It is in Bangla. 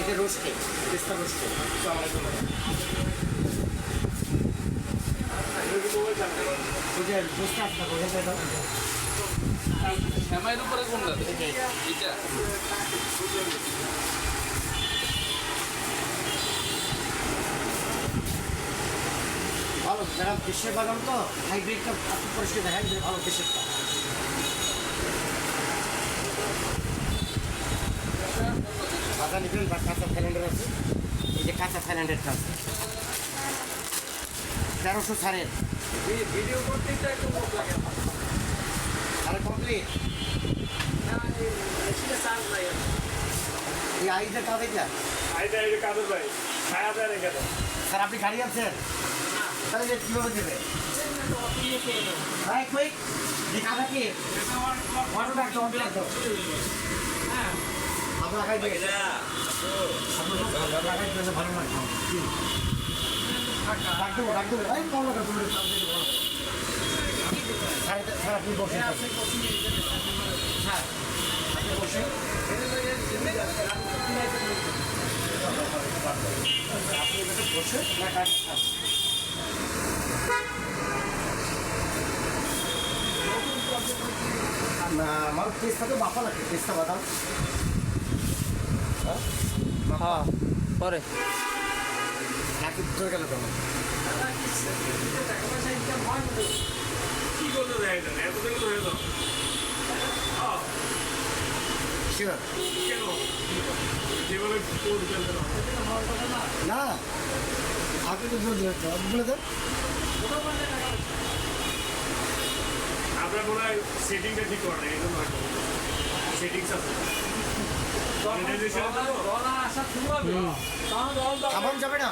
এটা রোস্টে পেস্তা রোস্টে বুঝে বুঝতে আসতে বোঝা যায় শ্যামাইয়ের উপরে কোনটা এটা ভালো, যারা দেশের বাগান তো, হাইব্রিডটা আপনি পরিষ্কার দেখান যে ভালো দেশেরটা বাধা নিবেন বা কাঁচা থাইল্যান্ডের আছে। এই যে কাঁচা থাইল্যান্ডেরটা আছে। তেরোশো সাড়ের ভিডিও করতে একটু লাগে আর কমপ্লিট না এসে চান্স নাই এই আইজের কাজ এটা? আইটা এই কাদের ভাই ছায়া দেয় রেখে দাও স্যার আপনি গাড়ি আনছেন? তাহলে যে কীভাবে দেবে? ভাই কুইক দেখা থাকি অটোটা একটা অটো লাগতো আপনার খাই দিয়ে আপনার খাই ভালো লাগতো ডাক দেবো ডাক দেবো। এই কম লাগা তুমি স্যার স্যার আপনি বসেন। স্যার আপনি বসেন আপনি বসে না কাজ না আমার পেস্তা তো বাপা লাগে পেস্তা বাদাম। হ্যাঁ পরে। নাকি ধরে গেল কেন না। না আগে তো জলদি হতো বলে দেন আপনার মনে হয় সেটিংটা ঠিক করে এই জন্য সেটিংস আছে খাবার যাবে না